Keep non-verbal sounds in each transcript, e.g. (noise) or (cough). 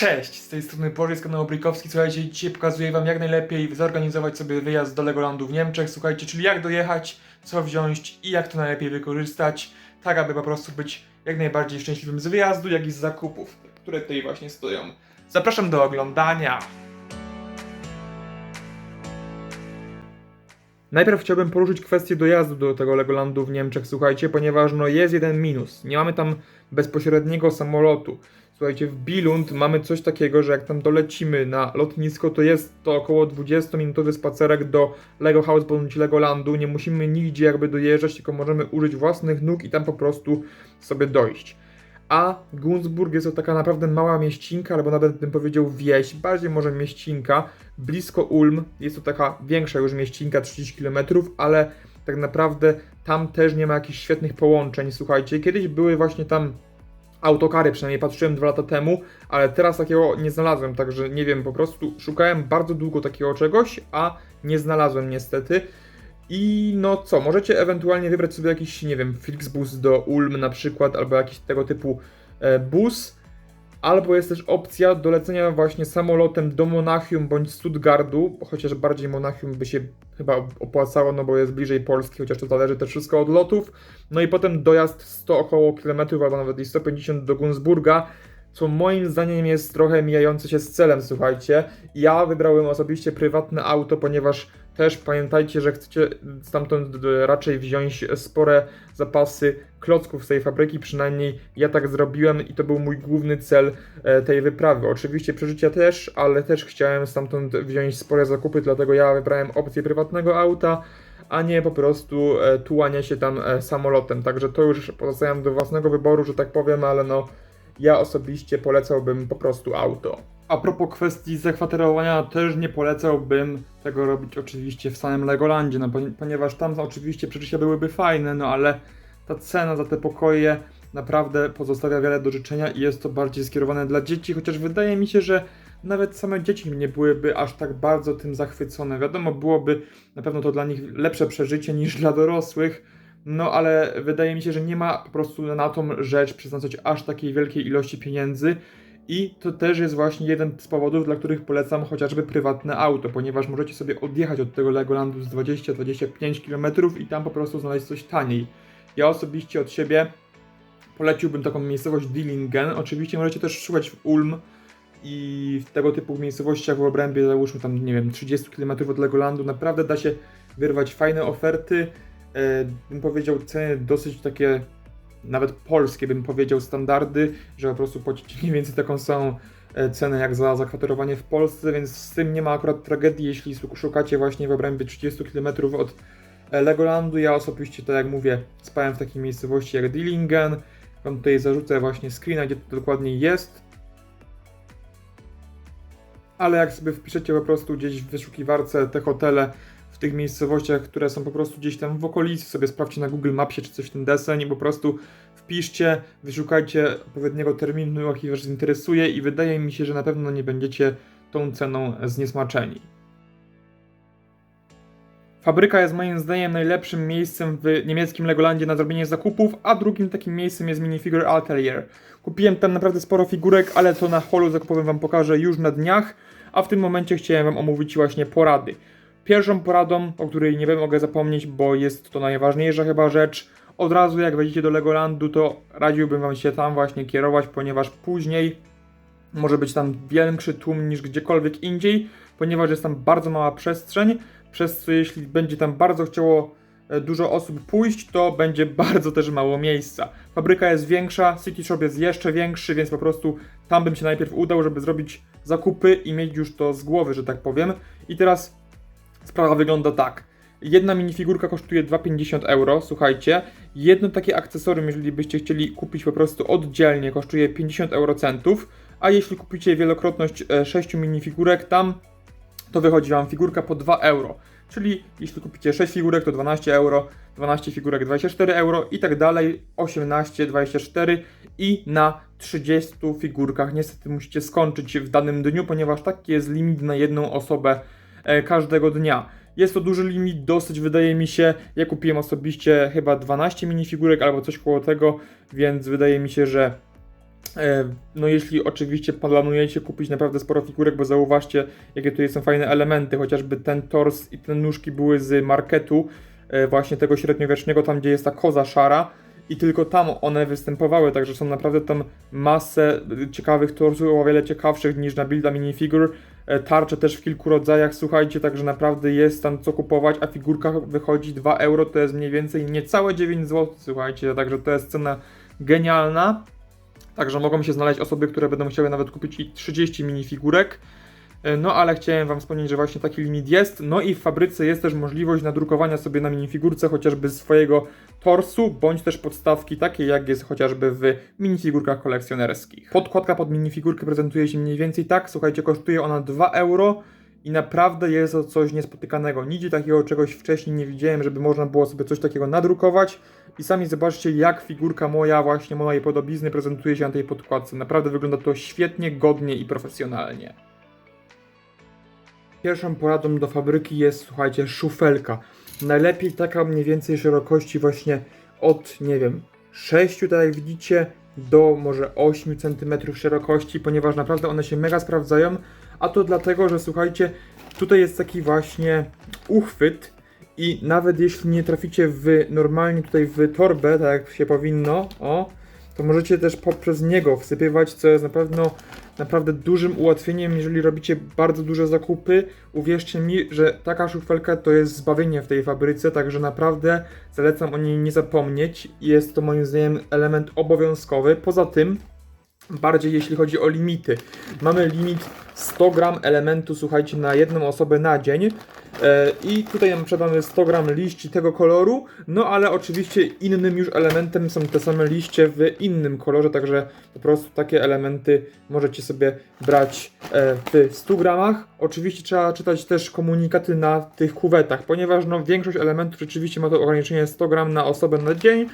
Cześć, z tej strony Boris Brykowski. Słuchajcie, dzisiaj pokazuję Wam jak najlepiej zorganizować sobie wyjazd do Legolandu w Niemczech. Słuchajcie, czyli jak dojechać, co wziąć i jak to najlepiej wykorzystać, tak aby po prostu być jak najbardziej szczęśliwym z wyjazdu, jak i z zakupów, które tutaj właśnie stoją. Zapraszam do oglądania. Najpierw chciałbym poruszyć kwestię dojazdu do tego Legolandu w Niemczech, słuchajcie, ponieważ no jest jeden minus. Nie mamy tam bezpośredniego samolotu. Słuchajcie, w Billund mamy coś takiego, że jak tam dolecimy na lotnisko, to jest to około 20-minutowy spacerek do Lego House bądź Legolandu. Nie musimy nigdzie jakby dojeżdżać, tylko możemy użyć własnych nóg i tam po prostu sobie dojść. A Gunzburg jest to taka naprawdę mała mieścinka, albo nawet bym powiedział wieś, bardziej może mieścinka, blisko Ulm. Jest to taka większa już mieścinka, 30 km, ale tak naprawdę tam też nie ma jakichś świetnych połączeń. Słuchajcie, kiedyś były właśnie tam autokary, przynajmniej patrzyłem dwa lata temu, ale teraz takiego nie znalazłem, także nie wiem, po prostu szukałem bardzo długo takiego czegoś, a nie znalazłem niestety. I no co, możecie ewentualnie wybrać sobie jakiś, nie wiem, Flixbus do Ulm na przykład, albo jakiś tego typu e, bus, albo jest też opcja dolecenia właśnie samolotem do Monachium bądź Stuttgartu, chociaż bardziej Monachium by się chyba opłacało, no bo jest bliżej Polski, chociaż to zależy też wszystko od lotów. No i potem dojazd 100 około kilometrów, albo nawet i 150 do Gunzburga, co moim zdaniem jest trochę mijające się z celem, słuchajcie. Ja wybrałem osobiście prywatne auto, ponieważ też pamiętajcie, że chcecie stamtąd raczej wziąć spore zapasy klocków z tej fabryki, przynajmniej ja tak zrobiłem i to był mój główny cel e, tej wyprawy. Oczywiście przeżycia też, ale też chciałem stamtąd wziąć spore zakupy, dlatego ja wybrałem opcję prywatnego auta, a nie po prostu e, tułania się tam e, samolotem. Także to już pozostawiam do własnego wyboru, że tak powiem, ale no ja osobiście polecałbym po prostu auto. A propos kwestii zakwaterowania, też nie polecałbym tego robić oczywiście w samym Legolandzie, no poni- ponieważ tam oczywiście przeżycia byłyby fajne, no ale ta cena za te pokoje naprawdę pozostawia wiele do życzenia i jest to bardziej skierowane dla dzieci, chociaż wydaje mi się, że nawet same dzieci nie byłyby aż tak bardzo tym zachwycone. Wiadomo, byłoby na pewno to dla nich lepsze przeżycie niż dla dorosłych, no ale wydaje mi się, że nie ma po prostu na tą rzecz przeznaczać aż takiej wielkiej ilości pieniędzy. I to też jest właśnie jeden z powodów, dla których polecam chociażby prywatne auto, ponieważ możecie sobie odjechać od tego Legolandu z 20-25 km i tam po prostu znaleźć coś taniej. Ja osobiście od siebie poleciłbym taką miejscowość Dillingen. Oczywiście możecie też szukać w Ulm i w tego typu miejscowościach w obrębie, załóżmy tam, nie wiem, 30 km od Legolandu. Naprawdę da się wyrwać fajne oferty. E, bym powiedział ceny dosyć takie nawet polskie, bym powiedział, standardy, że po prostu płacicie (laughs) mniej więcej taką samą e, cenę jak za zakwaterowanie w Polsce, więc z tym nie ma akurat tragedii, jeśli szukacie właśnie w obrębie 30 km od e, Legolandu. Ja osobiście, tak jak mówię, spałem w takiej miejscowości jak Dillingen. Wam tutaj zarzucę właśnie screena, gdzie to dokładnie jest. Ale jak sobie wpiszecie po prostu gdzieś w wyszukiwarce te hotele tych miejscowościach, które są po prostu gdzieś tam w okolicy, sobie sprawdźcie na Google Mapsie czy coś w ten deseń i po prostu wpiszcie, wyszukajcie odpowiedniego terminu, jaki Was interesuje i wydaje mi się, że na pewno nie będziecie tą ceną zniesmaczeni. Fabryka jest moim zdaniem najlepszym miejscem w niemieckim Legolandzie na zrobienie zakupów, a drugim takim miejscem jest Minifigure Atelier. Kupiłem tam naprawdę sporo figurek, ale to na holu zakupowym Wam pokażę już na dniach, a w tym momencie chciałem Wam omówić właśnie porady. Pierwszą poradą, o której nie mogę zapomnieć, bo jest to najważniejsza chyba rzecz, od razu jak wejdziecie do Legolandu, to radziłbym Wam się tam właśnie kierować, ponieważ później może być tam większy tłum niż gdziekolwiek indziej, ponieważ jest tam bardzo mała przestrzeń, przez co jeśli będzie tam bardzo chciało e, dużo osób pójść, to będzie (laughs) bardzo też mało miejsca. Fabryka jest większa, City Shop jest jeszcze większy, więc po prostu tam bym się najpierw udał, żeby zrobić zakupy i mieć już to z głowy, że tak powiem. I teraz sprawa wygląda tak. Jedna minifigurka kosztuje 2,50 euro, słuchajcie. Jedno takie akcesorium, jeżeli byście chcieli kupić po prostu oddzielnie, kosztuje 50 eurocentów, a jeśli kupicie wielokrotność 6 minifigurek, tam to wychodzi Wam figurka po 2 euro. Czyli jeśli kupicie 6 figurek, to 12 euro, 12 figurek 24 euro i tak dalej, 18, 24 i na 30 figurkach niestety musicie skończyć w danym dniu, ponieważ taki jest limit na jedną osobę e, każdego dnia. Jest to duży limit, dosyć wydaje mi się. Ja kupiłem osobiście chyba 12 minifigurek albo coś koło tego, więc wydaje mi się, że E, No jeśli oczywiście planujecie kupić naprawdę sporo figurek, bo zauważcie, jakie tutaj są fajne elementy, chociażby ten tors i te nóżki były z marketu, e, właśnie tego średniowiecznego, tam gdzie jest ta koza szara i tylko tam one występowały, także są naprawdę tam masę ciekawych torsów, o wiele ciekawszych niż na builda minifigur. E, Tarcze też w kilku rodzajach, słuchajcie, także naprawdę jest tam co kupować, a figurka wychodzi 2 euro, to jest mniej więcej niecałe 9 zł, słuchajcie, także to jest cena genialna. Także mogą się znaleźć osoby, które będą chciały nawet kupić i 30 minifigurek. E, No ale chciałem Wam wspomnieć, że właśnie taki limit jest. No i w fabryce jest też możliwość nadrukowania sobie na minifigurce chociażby swojego torsu, bądź też podstawki takiej jak jest chociażby w minifigurkach kolekcjonerskich. Podkładka pod minifigurkę prezentuje się mniej więcej tak. Słuchajcie, kosztuje ona 2 euro. I naprawdę jest to coś niespotykanego. Nigdzie takiego czegoś wcześniej nie widziałem, żeby można było sobie coś takiego nadrukować. I sami zobaczcie, jak figurka moja, właśnie mojej podobizny, prezentuje się na tej podkładce. Naprawdę wygląda to świetnie, godnie i profesjonalnie. Pierwszą poradą do fabryki jest, słuchajcie, szufelka. Najlepiej taka mniej więcej szerokości właśnie od, nie wiem, 6, tak jak widzicie, do może 8 cm szerokości, ponieważ naprawdę one się mega sprawdzają. A to dlatego, że słuchajcie, tutaj jest taki właśnie uchwyt i nawet jeśli nie traficie w normalnie tutaj w torbę, tak jak się powinno, o, to możecie też poprzez niego wsypywać, co jest na pewno naprawdę dużym ułatwieniem, jeżeli robicie bardzo duże zakupy. Uwierzcie mi, że taka szufelka to jest zbawienie w tej fabryce, także naprawdę zalecam o niej nie zapomnieć. Jest to moim zdaniem element obowiązkowy. Poza tym, bardziej jeśli chodzi o limity. Mamy limit 100 gram elementu, słuchajcie, na jedną osobę na dzień. E, I tutaj na przykład mamy 100 gram liści tego koloru, no ale oczywiście innym już elementem są te same liście w innym kolorze, także po prostu takie elementy możecie sobie brać e, w 100 gramach. Oczywiście trzeba czytać też komunikaty na tych kuwetach, ponieważ no, większość elementów rzeczywiście ma to ograniczenie 100 gram na osobę na dzień,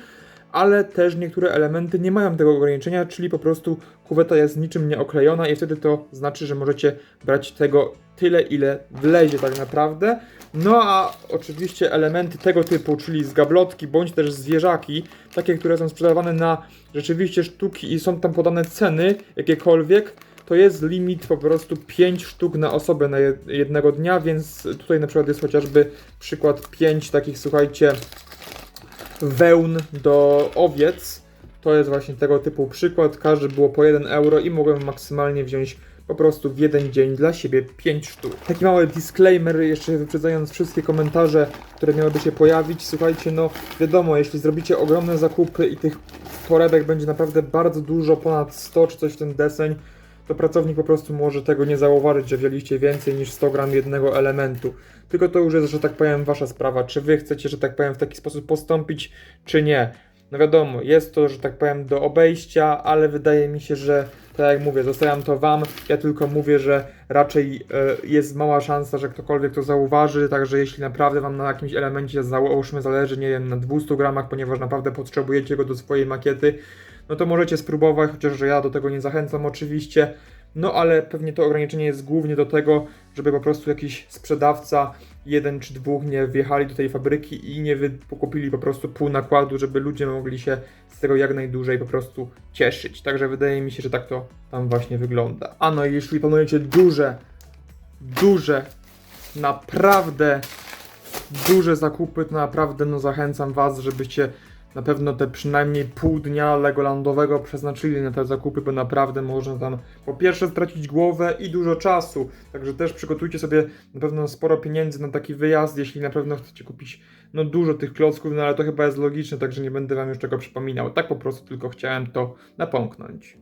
ale też niektóre elementy nie mają tego ograniczenia, czyli po prostu kuweta jest niczym nie oklejona i wtedy to znaczy, że możecie brać tego tyle, ile wlezie tak naprawdę. No a oczywiście elementy tego typu, czyli z gablotki bądź też zwierzaki, takie, które są sprzedawane na rzeczywiście sztuki i są tam podane ceny jakiekolwiek, to jest limit po prostu 5 sztuk na osobę na jed- jednego dnia, więc tutaj na przykład jest chociażby przykład 5 takich, słuchajcie, wełn do owiec. To jest właśnie tego typu przykład. Każdy było po 1 euro i mogłem maksymalnie wziąć po prostu w jeden dzień dla siebie 5 sztuk. Taki mały disclaimer, jeszcze wyprzedzając wszystkie komentarze, które miałyby się pojawić. Słuchajcie, no wiadomo, jeśli zrobicie ogromne zakupy i tych torebek będzie naprawdę bardzo dużo, ponad 100 czy coś w ten deseń, to pracownik po prostu może tego nie zauważyć, że wzięliście więcej niż 100 gram jednego elementu. Tylko to już jest, że tak powiem, wasza sprawa. Czy wy chcecie, że tak powiem, w taki sposób postąpić, czy nie. No wiadomo, jest to, że tak powiem, do obejścia, ale wydaje mi się, że tak jak mówię, zostawiam to wam. Ja tylko mówię, że raczej e, jest mała szansa, że ktokolwiek to zauważy, także jeśli naprawdę wam na jakimś elemencie załóżmy zależy, nie wiem, na 200 gramach, ponieważ naprawdę potrzebujecie go do swojej makiety, no to możecie spróbować, chociaż że ja do tego nie zachęcam oczywiście. No ale pewnie to ograniczenie jest głównie do tego, żeby po prostu jakiś sprzedawca, jeden czy dwóch nie wjechali do tej fabryki i nie wykupili po prostu pół nakładu, żeby ludzie mogli się z tego jak najdłużej po prostu cieszyć. Także wydaje mi się, że tak to tam właśnie wygląda. A no jeśli planujecie duże, duże, naprawdę duże zakupy, to naprawdę no zachęcam Was, żebyście na pewno te przynajmniej pół dnia Legolandowego przeznaczyli na te zakupy, bo naprawdę można tam po pierwsze stracić głowę i dużo czasu. Także też przygotujcie sobie na pewno sporo pieniędzy na taki wyjazd, jeśli na pewno chcecie kupić no dużo tych klocków, no ale to chyba jest logiczne, także nie będę wam już tego przypominał. Tak po prostu tylko chciałem to napomknąć.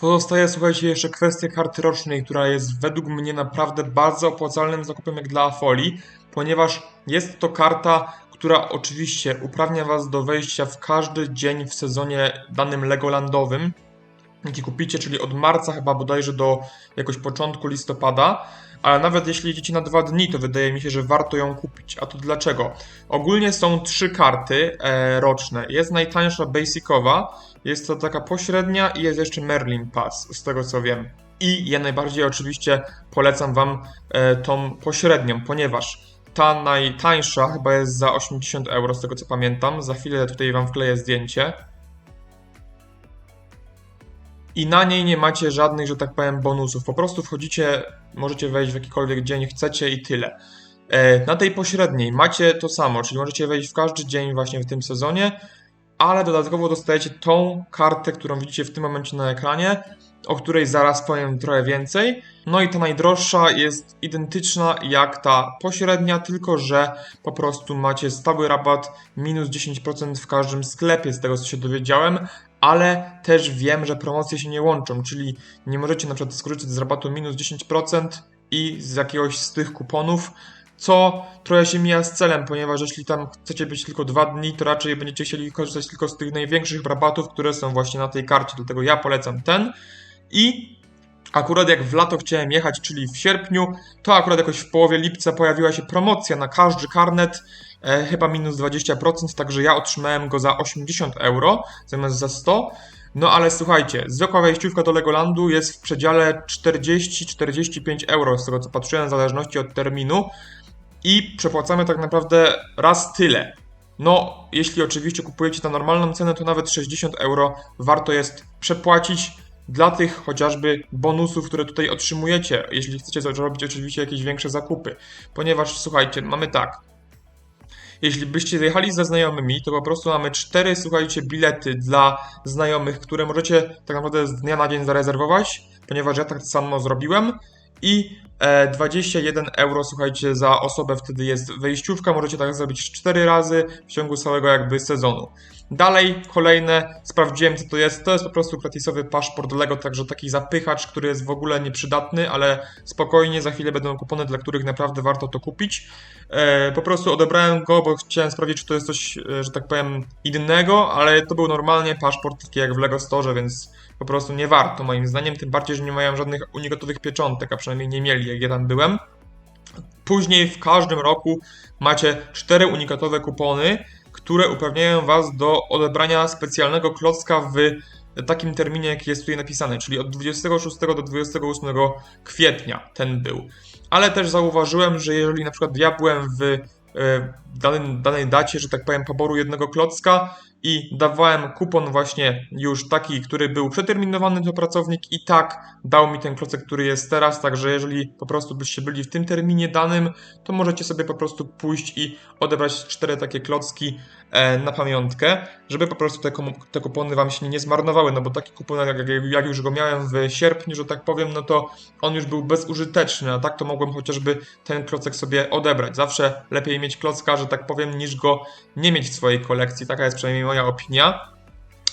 Pozostaje, słuchajcie, jeszcze kwestia karty rocznej, która jest według mnie naprawdę bardzo opłacalnym zakupem jak dla Afoli, ponieważ jest to karta, która oczywiście uprawnia Was do wejścia w każdy dzień w sezonie danym Legolandowym, jaki kupicie, czyli od marca chyba bodajże do jakoś początku listopada, ale nawet jeśli jedziecie na dwa dni, to wydaje mi się, że warto ją kupić. A to dlaczego? Ogólnie są trzy karty e, roczne. Jest najtańsza basicowa, jest to taka pośrednia i jest jeszcze Merlin Pass, z tego co wiem. I ja najbardziej oczywiście polecam Wam e, tą pośrednią, ponieważ ta najtańsza chyba jest za 80 euro, z tego co pamiętam. Za chwilę tutaj Wam wkleję zdjęcie. i na niej nie macie żadnych, że tak powiem, bonusów. Po prostu wchodzicie, możecie wejść w jakikolwiek dzień chcecie i tyle. E, Na tej pośredniej macie to samo, czyli możecie wejść w każdy dzień właśnie w tym sezonie, ale dodatkowo dostajecie tą kartę, którą widzicie w tym momencie na ekranie, o której zaraz powiem trochę więcej. No i ta najdroższa jest identyczna jak ta pośrednia, tylko że po prostu macie stały rabat minus 10% w każdym sklepie, z tego co się dowiedziałem, ale też wiem, że promocje się nie łączą, czyli nie możecie na przykład skorzystać z rabatu minus 10% i z jakiegoś z tych kuponów, co trochę się mija z celem, ponieważ jeśli tam chcecie być tylko dwa dni, to raczej będziecie chcieli korzystać tylko z tych największych rabatów, które są właśnie na tej karcie, dlatego ja polecam ten. I akurat jak w lato chciałem jechać, czyli w sierpniu, to akurat jakoś w połowie lipca pojawiła się promocja na każdy karnet, e, chyba minus 20%, także ja otrzymałem go za 80 euro zamiast za 100. No ale słuchajcie, zwykła wejściówka do Legolandu jest w przedziale 40-45 euro, z tego co patrzyłem, w zależności od terminu. I przepłacamy tak naprawdę raz tyle. No, jeśli oczywiście kupujecie na normalną cenę, to nawet 60 euro warto jest przepłacić dla tych chociażby bonusów, które tutaj otrzymujecie, jeśli chcecie zrobić oczywiście jakieś większe zakupy. Ponieważ słuchajcie, mamy tak. Jeśli byście zjechali ze znajomymi, to po prostu mamy cztery, słuchajcie, bilety dla znajomych, które możecie tak naprawdę z dnia na dzień zarezerwować, ponieważ ja tak samo zrobiłem. I e, 21 euro, słuchajcie, za osobę wtedy jest wejściówka. Możecie tak zrobić 4 razy w ciągu całego jakby sezonu. Dalej, kolejne, sprawdziłem co to jest. To jest po prostu gratisowy paszport Lego, także taki zapychacz, który jest w ogóle nieprzydatny, ale spokojnie, za chwilę będą kupony, dla których naprawdę warto to kupić. E, po prostu odebrałem go, bo chciałem sprawdzić, czy to jest coś, e, że tak powiem, innego, ale to był normalnie paszport, taki jak w Lego Store, więc po prostu nie warto moim zdaniem, tym bardziej, że nie mają żadnych unikatowych pieczątek, a przynajmniej nie mieli, jak ja tam byłem. Później w każdym roku macie cztery unikatowe kupony, które uprawniają Was do odebrania specjalnego klocka w takim terminie, jaki jest tutaj napisany, czyli od 26 do 28 kwietnia ten był. Ale też zauważyłem, że jeżeli na przykład ja byłem w e, danej, danej dacie, że tak powiem, poboru jednego klocka i dawałem kupon właśnie już taki, który był przeterminowany, to pracownik i tak dał mi ten klocek, który jest teraz, także jeżeli po prostu byście byli w tym terminie danym, to możecie sobie po prostu pójść i odebrać cztery takie klocki na pamiątkę, żeby po prostu te, te kupony wam się nie zmarnowały, no bo taki kupon, jak, jak, już go miałem w sierpniu, że tak powiem, no to on już był bezużyteczny, a tak to mogłem chociażby ten klocek sobie odebrać. Zawsze lepiej mieć klocka, że tak powiem, niż go nie mieć w swojej kolekcji, taka jest przynajmniej moja opinia.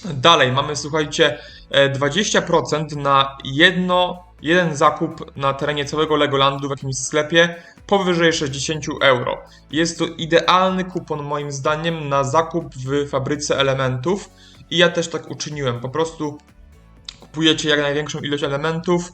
Dalej mamy, słuchajcie, e, 20% na jedno, jeden zakup na terenie całego Legolandu w jakimś sklepie powyżej 60 euro. Jest to idealny kupon moim zdaniem na zakup w fabryce elementów i ja też tak uczyniłem. Po prostu kupujecie jak największą ilość elementów,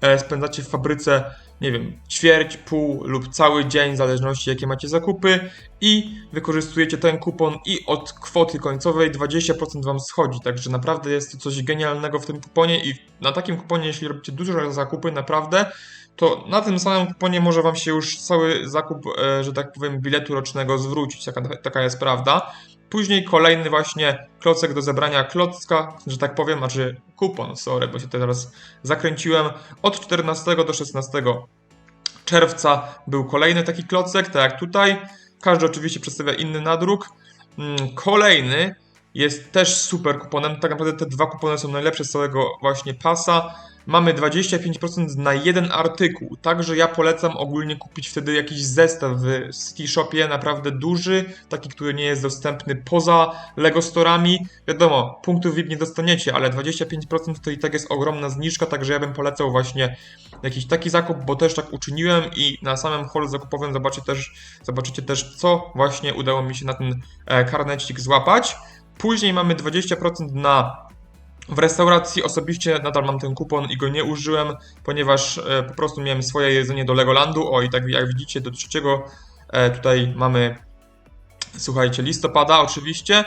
e, spędzacie w fabryce, nie wiem, ćwierć, pół lub cały dzień, w zależności jakie macie zakupy i wykorzystujecie ten kupon i od kwoty końcowej 20% wam schodzi, także naprawdę jest to coś genialnego w tym kuponie i na takim kuponie, jeśli robicie duże zakupy, naprawdę, to na tym samym kuponie może wam się już cały zakup, e, że tak powiem, biletu rocznego zwrócić, taka, taka jest prawda. Później kolejny właśnie klocek do zebrania klocka, że tak powiem, znaczy kupon, sorry, bo się teraz zakręciłem. Od 14 do 16 czerwca był kolejny taki klocek, tak jak tutaj. Każdy oczywiście przedstawia inny nadruk. Mm, Kolejny jest też super kuponem. Tak naprawdę te dwa kupony są najlepsze z całego właśnie pasa. Mamy 25% na jeden artykuł, także ja polecam ogólnie kupić wtedy jakiś zestaw w Ski Shopie, naprawdę duży, taki, który nie jest dostępny poza Lego Storami. Wiadomo, punktów VIP nie dostaniecie, ale 25% to i tak jest ogromna zniżka, także ja bym polecał właśnie jakiś taki zakup, bo też tak uczyniłem i na samym holu zakupowym zobaczycie też, zobaczycie też, co właśnie udało mi się na ten e, karnecik złapać. Później mamy 20% na w restauracji osobiście nadal mam ten kupon i go nie użyłem, ponieważ e, po prostu miałem swoje jedzenie do Legolandu. O i tak jak widzicie, do trzeciego e, tutaj mamy, słuchajcie, listopada oczywiście.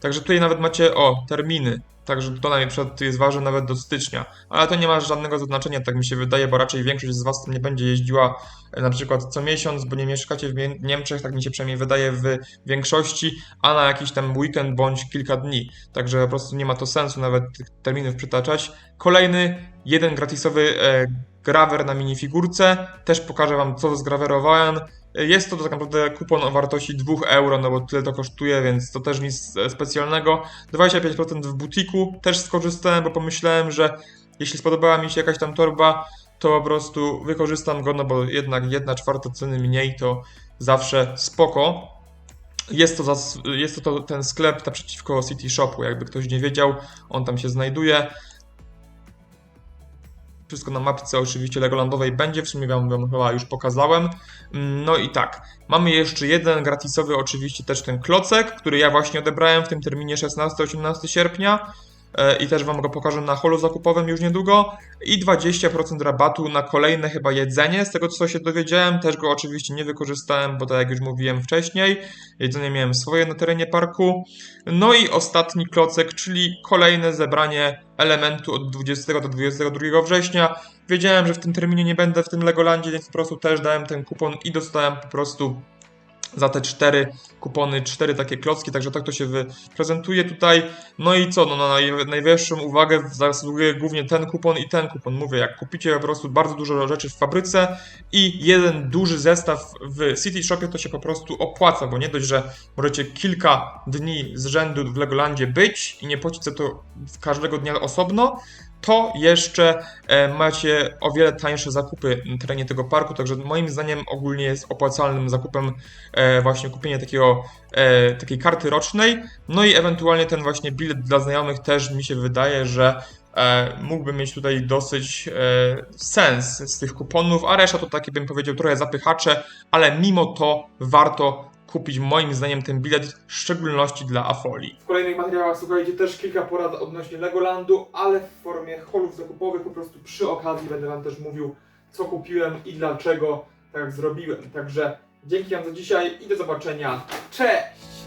Także tutaj nawet macie, o, terminy. Także to na przykład jest ważne nawet do stycznia. Ale to nie ma żadnego znaczenia, tak mi się wydaje, bo raczej większość z Was tam nie będzie jeździła e, na przykład co miesiąc, bo nie mieszkacie w Niemczech, tak mi się przynajmniej wydaje w większości, a na jakiś tam weekend bądź kilka dni. Także po prostu nie ma to sensu nawet tych terminów przytaczać. Kolejny, jeden gratisowy e, grawer na minifigurce. Też pokażę Wam, co zgrawerowałem. Jest to tak naprawdę kupon o wartości 2 euro, no bo tyle to kosztuje, więc to też nic e, specjalnego. 25% w butiku też skorzystałem, bo pomyślałem, że jeśli spodobała mi się jakaś tam torba, to po prostu wykorzystam go, no bo jednak jedna czwarta ceny mniej to zawsze spoko. Jest to, zas- jest to, to ten sklep naprzeciwko City Shopu, jakby ktoś nie wiedział, on tam się znajduje. Wszystko na mapce oczywiście Legolandowej będzie, w sumie wam, wam chyba już pokazałem. Mm, No i tak, mamy jeszcze jeden gratisowy oczywiście też ten klocek, który ja właśnie odebrałem w tym terminie 16-18 sierpnia i też wam go pokażę na holu zakupowym już niedługo i 20% rabatu na kolejne chyba jedzenie, z tego co się dowiedziałem, też go oczywiście nie wykorzystałem, bo tak jak już mówiłem wcześniej, jedzenie miałem swoje na terenie parku. No i ostatni klocek, czyli kolejne zebranie elementu od 20 do 22 września. Wiedziałem, że w tym terminie nie będę w tym Legolandzie, więc po prostu też dałem ten kupon i dostałem po prostu za te cztery kupony, cztery takie klocki, także tak to się prezentuje tutaj. No i co, no na naj, najwyższą uwagę zasługuje głównie ten kupon i ten kupon. Mówię, jak kupicie po prostu bardzo dużo rzeczy w fabryce i jeden duży zestaw w City Shopie, to się po prostu opłaca, bo nie dość, że możecie kilka dni z rzędu w Legolandzie być i nie płacić za to każdego dnia osobno, to jeszcze e, macie o wiele tańsze zakupy na terenie tego parku, także moim zdaniem ogólnie jest opłacalnym zakupem e, właśnie kupienie takiego, e, takiej karty rocznej, no i ewentualnie ten właśnie bilet dla znajomych też mi się wydaje, że mógłby mieć tutaj dosyć sens z tych kuponów, a reszta to takie bym powiedział trochę zapychacze, ale mimo to warto kupić moim zdaniem ten bilet, w szczególności dla Afoli. W kolejnych materiałach słuchajcie też kilka porad odnośnie Legolandu, ale w formie holów zakupowych, po prostu przy okazji będę wam też mówił, co kupiłem i dlaczego tak zrobiłem. Także dzięki wam za dzisiaj i do zobaczenia. Cześć!